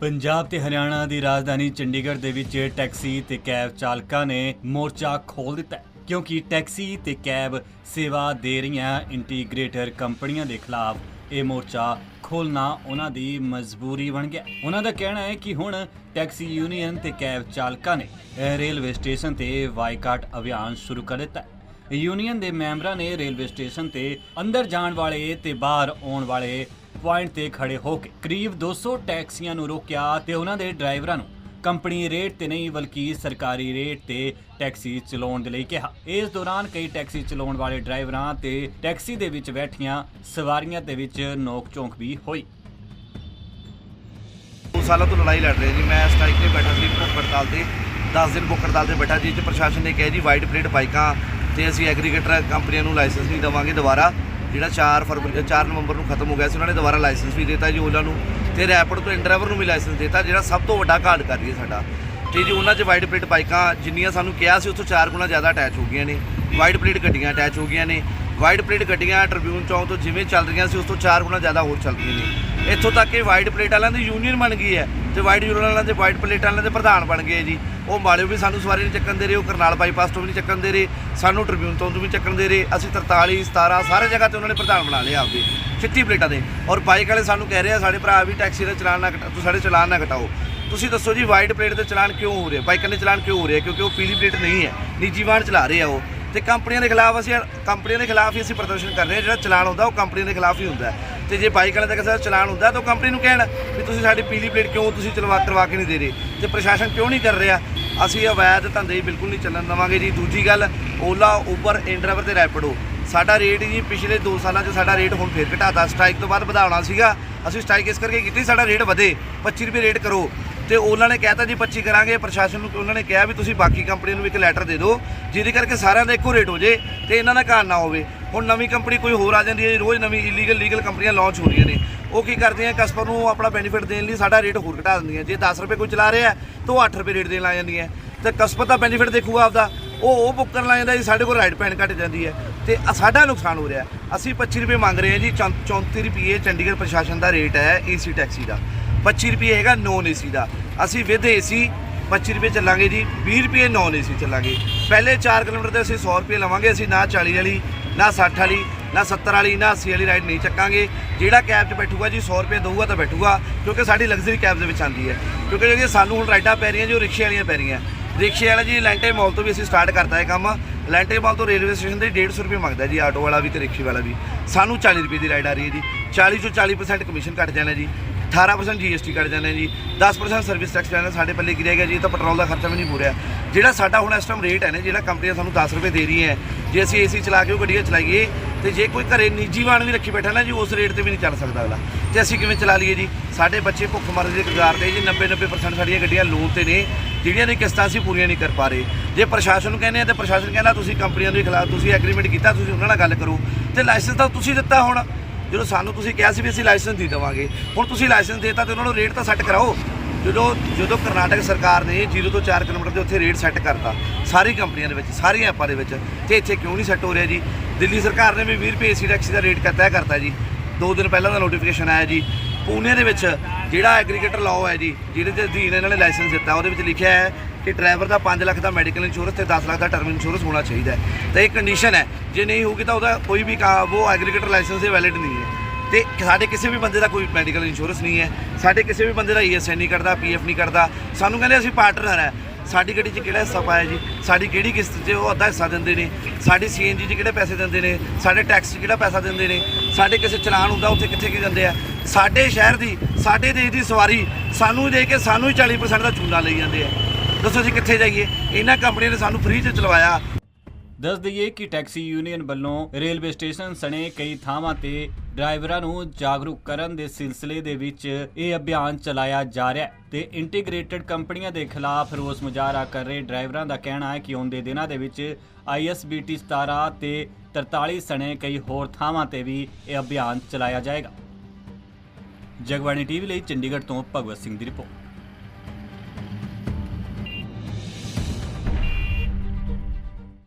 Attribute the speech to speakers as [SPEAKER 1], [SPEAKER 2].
[SPEAKER 1] ਪੰਜਾਬ ਤੇ ਹਰਿਆਣਾ ਦੀ ਰਾਜਧਾਨੀ ਚੰਡੀਗੜ੍ਹ ਦੇ ਵਿੱਚ ਟੈਕਸੀ ਤੇ ਕੈਬ ਚਾਲਕਾਂ ਨੇ ਮੋਰਚਾ ਖੋਲ ਦਿੱਤਾ ਕਿਉਂਕਿ ਟੈਕਸੀ ਤੇ ਕੈਬ ਸੇਵਾ ਦੇ ਰਹੀਆਂ ਇੰਟੀਗ੍ਰੇਟਰ ਕੰਪਨੀਆਂ ਦੇ ਖਿਲਾਫ ਇਹ ਮੋਰਚਾ ਖੋਲਣਾ ਉਹਨਾਂ ਦੀ ਮਜਬੂਰੀ ਬਣ ਗਿਆ ਉਹਨਾਂ ਦਾ ਕਹਿਣਾ ਹੈ ਕਿ ਹੁਣ ਟੈਕਸੀ ਯੂਨੀਅਨ ਤੇ ਕੈਬ ਚਾਲਕਾਂ ਨੇ ਰੇਲਵੇ ਸਟੇਸ਼ਨ ਤੇ ਵਾਈਕਾਟ ਅਭਿਆਨ ਸ਼ੁਰੂ ਕਰ ਦਿੱਤਾ ਯੂਨੀਅਨ ਦੇ ਮੈਂਬਰਾਂ ਨੇ ਰੇਲਵੇ ਸਟੇਸ਼ਨ ਤੇ ਅੰਦਰ ਜਾਣ ਵਾਲੇ ਤੇ ਬਾਹਰ ਆਉਣ ਵਾਲੇ ਪੁਆਇੰਟ ਤੇ ਖੜੇ ਹੋ ਕੇ ਕਰੀਬ 200 ਟੈਕਸੀਆਂ ਨੂੰ ਰੋਕਿਆ ਤੇ ਉਹਨਾਂ ਦੇ ਡਰਾਈਵਰਾਂ ਨੂੰ ਕੰਪਨੀ ਰੇਟ ਤੇ ਨਹੀਂ ਬਲਕਿ ਸਰਕਾਰੀ ਰੇਟ ਤੇ ਟੈਕਸੀ ਚਲਾਉਣ ਦੇ ਲਈ ਕਿਹਾ। ਇਸ ਦੌਰਾਨ ਕਈ ਟੈਕਸੀ ਚਲਾਉਣ ਵਾਲੇ ਡਰਾਈਵਰਾਂ ਤੇ ਟੈਕਸੀ ਦੇ ਵਿੱਚ ਬੈਠੀਆਂ ਸਵਾਰੀਆਂ ਦੇ ਵਿੱਚ ਨੋਕ ਝੋਂਕ ਵੀ ਹੋਈ।
[SPEAKER 2] ਦੋ ਸਾਲਾਂ ਤੋਂ ਲੜਾਈ ਲੜ ਰਹੇ ਜੀ। ਮੈਂ ਸਟ੍ਰਾਈਕ ਤੇ ਬੈਠਾ ਸੀ ਭੁੱਖ ਹੜਤਾਲ ਤੇ। 10 ਦਿਨ ਭੁੱਖ ਹੜਤਾਲ ਤੇ ਬੈਠਾ ਜੀ। ਤੇ ਪ੍ਰਸ਼ਾਸਨ ਨੇ ਕਿਹਾ ਜੀ ਵਾਈਟ ਪਲੇਟ ਬਾਈਕਾਂ ਤੇ ਅਸੀਂ ਐਗਰੀਗੇਟਰ ਕੰਪਨੀਆਂ ਨੂੰ ਲਾਇਸੈਂਸ ਨਹੀਂ ਦੇਵਾਂਗੇ ਦੁਬਾਰਾ। ਜਿਹੜਾ 4 ਫਰਵਰੀ 4 ਨਵੰਬਰ ਨੂੰ ਖਤਮ ਹੋ ਗਿਆ ਸੀ, ਉਹਨਾਂ ਨੇ ਦੁਬਾਰਾ ਲਾਇਸੈਂਸ ਵੀ ਦਿੱਤਾ ਜੀ ਉਹਨਾਂ ਨੂੰ ਤੇ ਰੈਪਿਡ ਤੋਂ ਇੰਡਰਾਈਵਰ ਨੂੰ ਵੀ ਲਾਇਸੈਂਸ ਦਿੱਤਾ, ਜਿਹੜਾ ਸਭ ਤੋਂ ਵੱਡਾ ਘਾਟ ਕਰ ਰਹੀ ਹੈ ਸਾਡਾ। ਤੇ ਜੀ ਉਹਨਾਂ 'ਚ ਵਾਈਟ ਪਲੇਟ ਬਾਈਕਾਂ ਜਿੰਨੀਆਂ ਸਾਨੂੰ ਕਿਹਾ ਸੀ, ਉੱਥੋਂ ਤੋਂ 4 ਗੁਣਾ ਜ਼ਿਆਦਾ ਅਟੈਚ ਹੋ ਗਈਆਂ ਨੇ। ਵਾਈਟ ਪਲੇਟ ਗੱਡੀਆਂ ਅਟੈਚ ਹੋ ਗਈਆਂ ਨੇ। ਵਾਈਟ ਪਲੇਟ ਗੱਡੀਆਂ ਟ੍ਰਿਬਿਊਨ ਚੌਂਕ ਤੋਂ ਜਿਵੇਂ ਚੱਲ ਰਹੀਆਂ ਸੀ, ਉਸ ਤੋਂ 4 ਗੁਣਾ ਜ਼ਿਆਦਾ ਹੋਰ ਚੱਲ ਰਹੀਆਂ ਨੇ। ਇੱਥੋਂ ਤੱਕ ਕਿ ਵਾਈਟ ਪਲੇਟ ਵਾਲਿਆਂ ਦੀ ਯੂਨੀਅਨ ਬਣ ਗਈ ਹੈ ਤੇ ਵਾਈਟ ਯੂਨੀਅਨ ਵਾਲਿਆਂ ਦੇ ਵਾਈਟ ਪਲੇਟ ਵਾਲਿਆਂ ਦੇ ਪ੍ਰਧਾਨ ਬਣ ਗਏ ਜੀ। ਉਹ ਮਾਲਿਓ ਵੀ ਸਾਨੂੰ ਸਵਾਰੀ ਨਹੀਂ ਚੱਕਣ ਦੇ ਰਹੇ, ਉਹ ਕਰਨਾਲ ਬਾਈਪਾਸ ਤੋਂ ਵੀ ਨਹੀਂ ਚੱਕਣ ਦੇ ਰਹੇ, ਸਾਨੂੰ ਟ੍ਰਿਬਿਊਨ ਤੋਂ ਵੀ ਚੱਕਣ ਦੇ ਰਹੇ। ਅਸੀਂ 43 17 ਸਾਰੇ ਜਗ੍ਹਾ ਤੇ ਉਹਨਾਂ ਨੇ ਪ੍ਰਧਾਨ ਬਣਾ ਲਿਆ ਆਪਦੇ ਚਿੱਟੀ ਪਲੇਟਾਂ ਦੇ। ਔਰ ਬਾਈਕ ਵਾਲੇ ਸਾਨੂੰ ਕਹਿ ਰਹੇ ਆ, ਸਾਡੇ ਭਰਾ ਵੀ ਟੈਕਸੀ ਦਾ ਚਲਾਨ ਨਾ ਘਟਾ ਤੁਸੀਂ ਸਾਡੇ ਚਲਾਨ ਨਾ ਘਟਾਓ। ਤੁਸੀਂ ਦੱਸੋ ਜੀ ਵਾਈਟ ਪਲੇਟ ਦੇ ਚਲਾਨ ਕਿਉਂ ਹੋ ਰਿਹਾ? ਬਾਈਕਾਂ ਦੇ ਚਲਾਨ ਕਿਉਂ ਹੋ ਰਿਹਾ? ਕਿਉਂਕਿ ਉਹ ਪੀਲੀ ਪਲੇਟ ਨਹੀਂ ਹੈ, ਨਿੱਜੀ ਵਾਹਨ ਚਲਾ ਰਹੇ ਆ ਉਹ। ਤੇ ਕੰਪਨੀਆਂ ਦੇ ਖਿਲਾਫ ਅਸੀਂ ਕੰਪਨੀਆਂ ਦੇ ਖਿਲਾਫ ਹੀ ਅਸੀਂ ਪ੍ਰਦਰਸ਼ਨ ਕਰ ਰਹੇ ਹਾਂ, ਜਿਹੜਾ ਚਲਾਨ ਹੁੰਦਾ ਉਹ ਕੰਪਨੀ ਦੇ ਖਿਲਾਫ ਹੀ ਹੁੰਦਾ ਹੈ। ਤੇ ਜੇ ਬਾਈਕ ਵਾਲੇ ਦਾ ਕਿਸੇ ਦਾ ਚਲਾਨ ਹੁੰਦਾ ਤਾਂ ਉਹ ਕੰਪਨੀ ਨੂੰ ਕਹਿਣ ਵੀ ਤੁਸੀਂ ਸਾਡੀ ਪੀਲੀ ਪਲੇਟ ਕਿਉਂ ਤੁਸੀਂ ਚਲਵਾ ਕਰਵਾ ਕੇ ਨਹੀਂ ਦੇ ਰਹੇ? ਤੇ ਪ੍ਰਸ਼ਾਸਨ ਕਿਉਂ ਨਹੀਂ ਕਰ ਰਿਹਾ? ਅਸੀਂ ਅਵੈਧ ਧੰਦੇ ਬਿਲਕੁਲ ਨਹੀਂ ਚੱਲਣ ਦੇਵਾਂਗੇ ਜੀ। ਦੂਜੀ ਗੱਲ, ਓਲਾ, ਉਬਰ ਇੰਡਰਾਈਵਰ ਤੇ ਰੈਪਿਡੋ। ਸਾਡਾ ਰੇਟ ਜੀ ਪਿਛਲੇ 2 ਸਾਲਾਂ 'ਚ ਸਾਡਾ ਰੇਟ ਹੁਣ ਫੇਰ ਘਟਾਤਾ ਸਟ੍ਰਾਈਕ ਤੋਂ ਬਾਅਦ ਵਧਾਉਣਾ ਸੀਗਾ। ਅਸੀਂ ਸਟ੍ਰਾਈਕ ਇਸ ਕਰਕੇ ਕੀਤੀ, ਸਾਡਾ ਰੇਟ ਵਧੇ। 25 ਰੁਪਏ ਰੇਟ ਕਰੋ। ਤੇ ਉਹਨਾਂ ਨੇ ਕਹਿਤਾ ਜੀ 25 ਕਰਾਂਗੇ ਪ੍ਰਸ਼ਾਸਨ ਨੂੰ ਉਹਨਾਂ ਨੇ ਕਿਹਾ ਵੀ ਤੁਸੀਂ ਬਾਕੀ ਕੰਪਨੀ ਨੂੰ ਵੀ ਇੱਕ ਲੈਟਰ ਦੇ ਦਿਓ ਜਿਹਦੇ ਕਰਕੇ ਸਾਰਿਆਂ ਦਾ ਇੱਕੋ ਰੇਟ ਹੋ ਜੇ ਤੇ ਇਹਨਾਂ ਦਾ ਘਾਣ ਨਾ ਹੋਵੇ। ਹੁਣ ਨਵੀਂ ਕੰਪਨੀ ਕੋਈ ਹੋਰ ਆ ਜਾਂਦੀ ਹੈ ਜੀ, ਰੋਜ਼ ਨਵੀਂ ਇਲੀਗਲ ਲੀਗਲ ਕੰਪਨੀਆਂ ਲਾਂਚ ਹੋ ਰਹੀਆਂ ਨੇ। ਉਹ ਕੀ ਕਰਦੀਆਂ ਕਸਟਮਰ ਨੂੰ ਆਪਣਾ ਬੈਨੀਫਿਟ ਦੇਣ ਲਈ ਸਾਡਾ ਰੇਟ ਹੋਰ ਘਟਾ ਦਿੰਦੀਆਂ। ਜੇ 10 ਰੁਪਏ ਕੋਈ ਚਲਾ ਰਿਹਾ ਤਾਂ ਉਹ 8 ਰੁਪਏ ਰੇਟ ਦੇਣ ਲੱਗ ਜਾਂਦੀਆਂ। ਤੇ ਕਸਟਮਰ ਦਾ ਬੈਨੀਫਿਟ ਦੇਖੂਗਾ ਆਪਦਾ। ਉਹ ਉਹ ਬੁੱਕ ਕਰਨ ਲਾ ਜਾਂਦਾ ਜੀ ਸਾਡੇ ਕੋਲ ਰਾਈਟ ਪੈਨ ਘਟ ਜਾਂਦੀ ਹੈ। ਤੇ ਸਾਡਾ ਨੁਕਸਾਨ ਹੋ ਰਿਹਾ ਅਸੀਂ 25 ਰੁਪਏ ਮੰਗ ਰਹੇ ਹਾਂ ਜੀ, ਚੌਂ- 34 ਰੁਪਏ ਚੰਡੀਗੜ੍ਹ ਪ੍ਰਸ਼ਾਸਨ ਦਾ ਰੇਟ ਹੈ ਏਸੀ ਟੈਕਸੀ ਦਾ। 25 ਰੁਪਏ ਹੈਗਾ ਨੋਨ ਏਸੀ ਦਾ। ਅਸੀਂ ਵਿਦ ਏਸੀ 25 ਰੁਪਏ ਚੱਲਾਂਗੇ ਜੀ 20 ਰੁਪਏ ਨੋਨ ਏਸੀ ਚੱਲਾਂਗੇ। ਪਹਿਲੇ 4 ਕਿਲੋਮੀਟਰ ਤੇ ਅਸੀਂ 100 ਰੁਪਏ ਲਵਾਂਗੇ, ਅਸੀਂ ਨਾ 40 ਵਾਲੀ, ਨਾ 60 ਵਾਲੀ, ਨਾ 70 ਵਾਲੀ, ਨਾ 80 ਵਾਲੀ ਰਾਈਡ ਨਹੀਂ ਚੱਕਾਂਗੇ। ਜਿਹੜਾ ਕੈਬ 'ਚ ਬੈਠੂਗਾ ਜੀ 100 ਰੁਪਏ ਦਊਗਾ ਤਾਂ ਬੈਠੂਗਾ, ਕਿਉਂਕਿ ਸਾਡੀ ਲਗਜ਼ਰੀ ਕੈਬ ਦੇ ਵਿੱਚ ਆਉਂਦੀ ਹੈ। ਕਿਉਂਕਿ ਜਿਹੜੀਆਂ ਸਾਨੂੰ ਹੁਣ ਰਾਈਡਾਂ ਪੈ ਰਹੀਆਂ ਜੀ, ਉਹ ਰਿਕਸ਼ੇ ਵਾਲੀਆਂ ਪੈ ਰਹੀਆਂ। ਰਿਕਸ਼ੇ ਵਾਲਾ ਜੀ, ਲੈਂਟੇ ਮਾਲ ਤੋਂ ਵੀ ਅਸੀਂ ਸਟਾਰਟ ਕਰਤਾ ਹੈ ਕੰਮ। ਲੈਂਟੇਮਾਲ ਤੋਂ ਰੇਲਵੇ ਸਟੇਸ਼ਨ ਤੇ 150 ਰੁਪਏ ਮੰਗਦਾ ਜੀ, ਆਟੋ ਵਾਲਾ ਵੀ ਤੇ ਰਿਕਸ਼ੇ ਵਾਲਾ ਵੀ। ਸਾਨੂੰ 40 ਰੁਪਏ ਦੀ ਰਾਈਡ ਆ ਰਹੀ ਹੈ ਜੀ। 40 ਤੋਂ 40% ਕਮਿਸ਼ਨ ਕੱਟ ਜਾਣਾ ਜੀ। 18% GST ਕੱਟ ਜਾਂਦੇ ਜੀ 10% ਸਰਵਿਸ ਟੈਕਸ ਜਾਣਾ ਸਾਡੇ ਪੱਲੇ ਕੀ ਰਹੇਗਾ ਜੀ, ਇਹ ਤਾਂ ਪੈਟਰੋਲ ਦਾ ਖਰਚਾ ਵੀ ਨਹੀਂ ਪੂਰਿਆ। ਜਿਹੜਾ ਸਾਡਾ ਹੁਣ ਇਸ ਟਾਈਮ ਰੇਟ ਹੈ ਨਾ, ਜਿਹੜਾ ਕੰਪਨੀਆਂ ਸਾਨੂੰ 10 ਰੁਪਏ ਦੇ ਰਹੀਆਂ ਹੈ, ਜੇ ਅਸੀਂ ਏਸੀ ਚਲਾ ਕੇ ਉਹ ਗੱਡੀਆਂ ਚਲਾਈਏ, ਤੇ ਜੇ ਕੋਈ ਘਰੇ ਨਿੱਜੀ ਵਾਹਨ ਵੀ ਰੱਖੀ ਬੈਠਾ ਨਾ ਜੀ, ਉਸ ਰੇਟ ਤੇ ਵੀ ਨਹੀਂ ਚੱਲ ਸਕਦਾ ਅਗਲਾ। ਤੇ ਅਸੀਂ ਕਿਵੇਂ ਚਲਾ ਲਈਏ ਜੀ? ਸਾਡੇ ਬੱਚੇ ਭੁੱਖ ਮਰਨ ਦੇ ਕਗਾਰ ਤੇ ਜੀ 90 90% ਸਾਡੀਆਂ ਗੱਡੀਆਂ ਲੋਨ ਤੇ ਨੇ, ਜਿਹੜੀਆਂ ਦੀ ਕਿਸ਼ਤਾਂ ਅਸੀਂ ਪੂਰੀਆਂ ਨਹੀਂ ਕਰ ਪਾ ਰਹੇ। ਜੇ ਪ੍ਰਸ਼ਾਸਨ ਨੂੰ ਕਹਿੰਦੇ ਆ, ਤੇ ਪ੍ਰਸ਼ਾਸਨ ਕਹਿੰਦਾ, ਤੁਸੀਂ ਕੰਪਨੀਆਂ ਦੇ ਖਿਲਾਫ ਤੁਸੀਂ ਐਗਰੀਮੈਂਟ ਕੀਤਾ, ਤੁਸੀਂ ਉਹਨਾਂ ਨਾਲ ਗੱਲ ਕਰੋ। ਤੇ ਲਾਇਸੈਂਸ ਤਾਂ ਤੁਸੀਂ ਦਿੱਤਾ ਹੋਣਾ। ਜਦੋਂ ਸਾਨੂੰ ਤੁਸੀਂ ਕਿਹਾ ਸੀ ਵੀ ਅਸੀਂ ਲਾਇਸੈਂਸ ਦੇ ਦੇਵਾਂਗੇ, ਹੁਣ ਤੁਸੀਂ ਲਾਇਸੈਂਸ ਦੇਤਾ ਤੇ ਉਹਨਾਂ ਨੂੰ ਰੇਟ ਤਾਂ ਸੈੱਟ ਕਰਾਓ। ਜਦੋਂ ਜਦੋਂ ਕਰਨਾਟਕ ਸਰਕਾਰ ਨੇ 0 ਤੋਂ 4 ਕਿਲੋਮੀਟਰ ਦੇ ਉੱਥੇ ਰੇਟ ਸੈੱਟ ਕਰਤਾ, ਸਾਰੀ ਕੰਪਨੀਆਂ ਦੇ ਵਿੱਚ, ਸਾਰੀਆਂ ਐਪਾਂ ਦੇ ਵਿੱਚ, ਤੇ ਇੱਥੇ ਕਿਉਂ ਨਹੀਂ ਸੈੱਟ ਹੋ ਰਿਹਾ ਜੀ? ਦਿੱਲੀ ਸਰਕਾਰ ਨੇ ਵੀ 20 ਰੁਪਏ ਏਸੀ ਟੈਕਸੀ ਦਾ ਰੇਟ ਤੈਅ ਕਰਤਾ ਜੀ। ਦੋ ਦਿਨ ਪਹਿਲਾਂ ਦਾ ਨੋਟੀਫਿਕੇਸ਼ਨ ਆਇਆ ਜੀ। ਪੂਨੇ ਦੇ ਵਿੱਚ ਜਿਹੜਾ ਐਗਰੀਗੇਟਰ ਲਾਅ ਹੈ ਜੀ, ਜਿਹਦੇ 'ਤੇ ਅਧੀਨ ਇਹਨਾਂ ਨੇ ਲਾਇਸੈਂਸ ਦਿੱਤਾ, ਉਹਦੇ ਵਿੱਚ ਲਿਖਿਆ ਹੈ ਕਿ ਡਰਾਈਵਰ ਦਾ 5 ਲੱਖ ਦਾ ਮੈਡੀਕਲ ਇੰਸ਼ੋਰੈਂਸ ਤੇ 10 ਲੱਖ ਦਾ ਟਰਮ ਇੰਸ਼ੋਰੈਂਸ ਹੋਣਾ ਚਾਹੀਦਾ ਹੈ। ਤੇ ਇਹ ਕੰਡੀਸ਼ਨ ਹੈ। ਜੇ ਨਹੀਂ ਹੋਊਗੀ ਤਾਂ ਉਹਦਾ ਕੋਈ ਵੀ ਕਾ- ਉਹ ਐਗਰੀਗੇਟਰ ਲਾਇਸੈਂਸ ਹੀ ਵੈਲਿਡ ਨਹੀਂ ਹੈ। ਤੇ ਸਾਡੇ ਕਿਸੇ ਵੀ ਬੰਦੇ ਦਾ ਕੋਈ ਮੈਡੀਕਲ ਇੰਸ਼ੋਰੈਂਸ ਨਹੀਂ ਹੈ। ਸਾਡੇ ਕਿਸੇ ਵੀ ਬੰਦੇ ਦਾ ਈਐਸਆਈ ਨਹੀਂ ਕਰਦਾ ਪੀਐਫ ਨਹੀਂ ਕਰਦਾ। ਸਾਨੂੰ ਕਹਿੰਦੇ ਅਸੀਂ ਪਾਰਟਨਰ ਹੈ। ਸਾਡੀ ਗੱਡੀ 'ਚ ਕਿਹੜਾ ਹਿੱਸਾ ਪਾਇਆ ਜੀ? ਸਾਡੀ ਕਿਹੜੀ ਕਿਸ਼ਤ 'ਚ ਉਹ ਅੱਧਾ ਹਿੱਸਾ ਦਿੰਦੇ ਨੇ? ਸਾਡੀ ਸੀਐਨਜੀ 'ਚ ਕਿਹੜੇ ਪੈਸੇ ਦਿੰਦੇ ਨੇ? ਸਾਡੇ ਟੈਕਸ 'ਚ ਕਿਹੜਾ ਪੈਸਾ ਦਿੰਦੇ ਨੇ? ਸਾਡੇ ਕਿਸੇ ਚਲਾਨ ਹੁੰਦਾ, ਉੱਥੇ ਕਿੱਥੇ ਕੀ ਦਿੰਦੇ ਆ? ਸਾਡੇ ਸ਼ਹਿਰ ਦੀ, ਸਾਡੇ ਦੇਸ਼ ਦੀ ਸਵਾਰੀ ਸਾਨੂੰ ਦੇ ਕੇ ਸਾਨੂੰ ਹੀ 40% ਦਾ ਚੂਨਾ ਲਈ ਜਾਂਦੇ ਆ। ਦੱਸੋ ਅਸੀਂ ਕਿੱਥੇ ਜਾਈਏ? ਇਹਨਾਂ ਕੰਪਨੀਆਂ ਨੇ ਸਾਨੂੰ ਫ੍ਰੀ 'ਚ ਚਲਵਾਇਆ।
[SPEAKER 1] ਦੱਸ ਦਈਏ ਕਿ ਟੈਕਸੀ ਯੂਨੀਅਨ ਵੱਲੋਂ ਰੇਲਵੇ ਸਟੇਸ਼ਨ ਸਣੇ ਕਈ ਥਾਵਾਂ ਤੇ ਡਰਾਈਵਰਾਂ ਨੂੰ ਜਾਗਰੂਕ ਕਰਨ ਦੇ ਸਿਲਸਿਲੇ ਦੇ ਵਿੱਚ ਇਹ ਅਭਿਆਨ ਚਲਾਇਆ ਜਾ ਰਿਹਾ ਹੈ ਤੇ ਇੰਟੀਗ੍ਰੇਟਡ ਕੰਪਨੀਆਂ ਦੇ ਖਿਲਾਫ ਰੋਸ ਮੁਜ਼ਾਹਰਾ ਕਰ ਰਹੇ ਡਰਾਈਵਰਾਂ ਦਾ ਕਹਿਣਾ ਹੈ ਕਿ ਆਉਂਦੇ ਦਿਨਾਂ ਦੇ ਵਿੱਚ ISBT 17 ਤੇ 43 ਸਣੇ ਕਈ ਹੋਰ ਥਾਵਾਂ ਤੇ ਵੀ ਇਹ ਅਭਿਆਨ ਚਲਾਇਆ ਜਾਏਗਾ। ਜਗਬਾਣੀ ਟੀਵੀ ਲਈ ਚੰਡੀਗੜ੍ਹ ਤੋਂ ਭਗਵਤ ਸਿੰਘ ਦੀ ਰਿਪੋਰਟ।